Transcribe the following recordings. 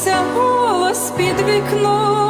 почувся голос під вікном.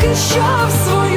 захищав свої.